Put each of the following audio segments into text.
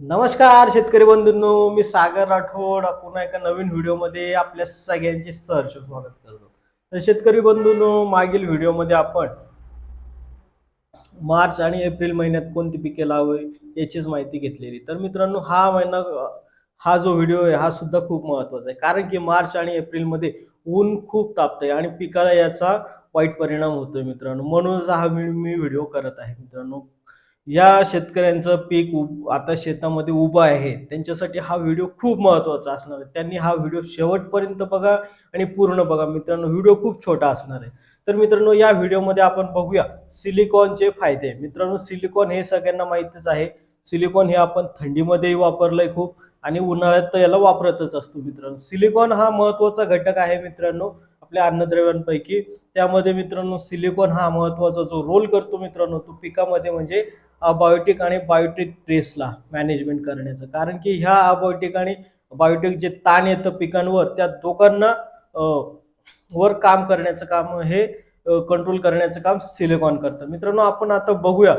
नमस्कार शेतकरी बंधूंनो मी सागर राठोड. पुन्हा एका नवीन व्हिडिओमध्ये आपल्या सगळ्यांचे सहर्ष स्वागत करतो. तर शेतकरी बंधूंनो मागील व्हिडिओमध्ये आपण मार्च आणि एप्रिल महिन्यात कोणती पिके लावावी याचीच माहिती घेतलेली. तर मित्रांनो हा महिना हा जो व्हिडिओ आहे हा सुद्धा खूप महत्त्वाचा आहे. कारण की मार्च आणि एप्रिलमध्ये ऊन खूप तापतंय आणि पिकाला याचा वाईट परिणाम होतोय मित्रांनो. म्हणूनच हा मी मी व्हिडिओ करत आहे मित्रांनो. या शेतकऱ्यांचं पीक आता शेतामध्ये उभं आहे त्यांच्यासाठी हा व्हिडिओ खूप महत्त्वाचा असणार आहे. त्यांनी हा व्हिडिओ शेवटपर्यंत बघा आणि पूर्ण बघा. मित्रांनो व्हिडिओ खूप छोटा असणार आहे. तर मित्रांनो या व्हिडिओमध्ये आपण बघूया सिलिकॉनचे फायदे. मित्रांनो सिलिकॉन हे सगळ्यांना माहितीच आहे. सिलिकॉन हे आपण थंडीमध्येही वापरलंय खूप आणि उन्हाळ्यात तर याला वापरतच असतो मित्रांनो. सिलिकॉन हा महत्त्वाचा घटक आहे मित्रांनो आपल्या अन्नद्रव्यांपैकी. त्यामध्ये मित्रांनो सिलिकॉन हा महत्त्वाचा जो रोल करतो मित्रांनो तो पिकामध्ये म्हणजे अबायोटिक आणि बायोटिक ट्रेसला मॅनेजमेंट करण्याचं. कारण की ह्या अबायोटिक आणि बायोटिक जे ताण येतं पिकांवर त्या दोघांना वर काम करण्याचं काम हे कंट्रोल करण्याचं काम सिलिकॉन करतं. मित्रांनो आपण आता बघूया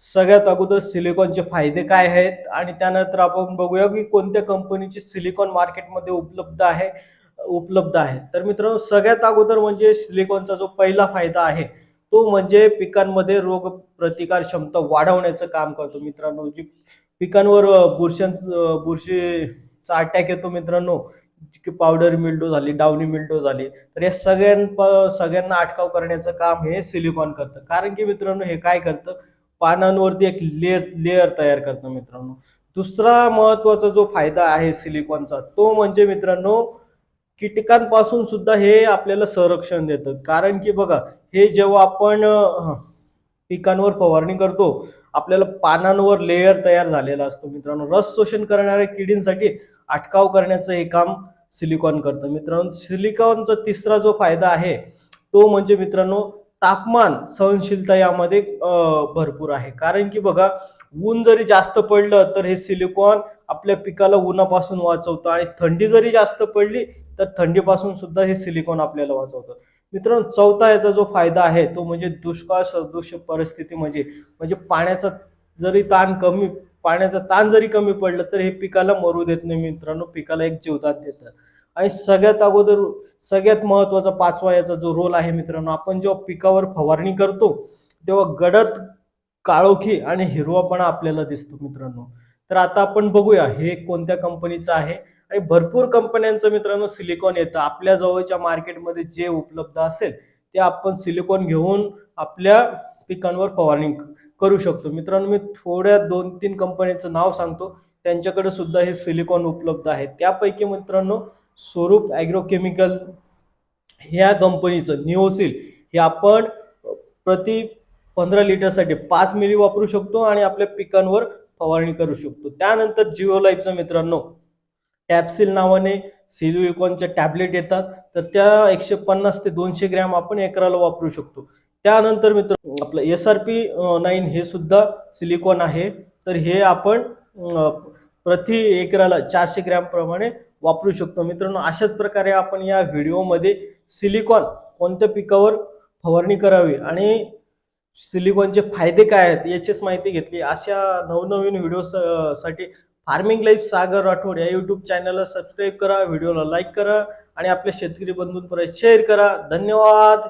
सगळ्यात अगोदर सिलिकॉनचे फायदे काय आहेत आणि त्यानंतर आपण बघूया की कोणत्या कंपनीचे सिलिकॉन मार्केटमध्ये उपलब्ध आहे उपलब्ध आहे. तर मित्रांनो सगळ्यात अगोदर म्हणजे सिलिकॉनचा जो पहिला फायदा आहे तो म्हणजे पिकांमध्ये रोग प्रतिकार क्षमता वाढवण्याचं काम करतो मित्रांनो. जी पिकांवर बुरशांच बुरशीचा अटॅक येतो मित्रांनो की पावडर मिल्डो झाली डावनी मिल्डो झाली तर या सगळ्यां सगळ्यांना अटकाव करण्याचं काम हे सिलिकॉन करतं. कारण की मित्रांनो हे काय करतं? पानांवरती एक लेअर लेअर तयार करतं मित्रांनो. दुसरा महत्त्वाचा जो फायदा आहे सिलिकॉनचा तो म्हणजे मित्रांनो कीटकांपासून सुद्धा हे आपल्याला संरक्षण देतं. कारण की बघा हे जेव्हा आपण पिकांवर फवारणी करतो आपल्याला पानांवर लेअर तयार झालेला असतो मित्रांनो. रस शोषण करणाऱ्या किडींसाठी अटकाव करण्याचं हे काम सिलिकॉन करतं. मित्रांनो सिलिकॉनचा तिसरा जो फायदा आहे तो म्हणजे मित्रांनो तापमान सहनशीलता यामध्ये भरपूर आहे. कारण की बघा ऊन जरी जास्त पडलं तर हे सिलिकॉन आपल्या पिकाला उन्हापासून वाचवतं आणि थंडी जरी जास्त पडली तर थंडीपासून सुद्धा हे सिलिकॉन आपल्याला वाचवतं. मित्रांनो चौथा याचा जो फायदा आहे तो म्हणजे दुष्काळ सदृश परिस्थिती म्हणजे म्हणजे पाण्याचा जरी ताण कमी पाण्याचा ताण जरी कमी पडलं तर हे पिकाला मरू देत नाही मित्रांनो. पिकाला एक जीवदान देतं. आणि सगळ्यात अगोदर सगळ्यात महत्त्वाचा पाचवा याचा जो रोल आहे मित्रांनो आपण जेव्हा पिकावर फवारणी करतो तेव्हा गडद काळोखी आणि हिरवापणा आपल्याला दिसतो मित्रांनो. तर आता आपण बघूया हे कोणत्या कंपनीचं आहे? आणि भरपूर कंपन्यांचं मित्रांनो सिलिकॉन येतं. आपल्या जवळच्या मार्केटमध्ये जे उपलब्ध असेल ते आपण सिलिकॉन घेऊन आपल्या पिकांवर फवारणी करू शकतो. मित्रांनो मी थोड्या दोन तीन कंपन्यांचं नाव सांगतो. त्यांच्याकडे सुद्धा हे सिलिकॉन उपलब्ध आहे. त्यापैकी मित्रांनो स्वरूप ॲग्रोकेमिकल ह्या कंपनीचं निओसिल हे आपण प्रति पंधरा लिटरसाठी पाच मिली वापरू शकतो आणि आपल्या पिकांवर फवारणी करू शकतो. त्यानंतर जिओ लाईफचं मित्रांनो टॅप्सिल नावाने सिलिकॉनच्या टॅबलेट येतात. तर त्या एकशे पन्नास ते दोनशे ग्रॅम आपण एकराला वापरू शकतो. त्यानंतर मित्र आपलं एस आर पी नाईन हे सुद्धा सिलिकॉन आहे. तर हे आपण प्रति एकराला चारशे ग्रॅम प्रमाणे वापरू शकतो. मित्रांनो अशाच प्रकारे आपण या व्हिडिओमध्ये सिलिकॉन कोणत्या पिकावर फवारणी करावी आणि सिलिकॉनचे फायदे काय आहेत याचीच माहिती घेतली. अशा नवनवीन व्हिडिओ साठी फार्मिंग लाईफ सागर राठोड या यूट्यूब चॅनलला सबस्क्राईब करा व्हिडिओला लाईक करा आणि आपल्या शेतकरी बंधूंपर्यंत शेअर करा. धन्यवाद!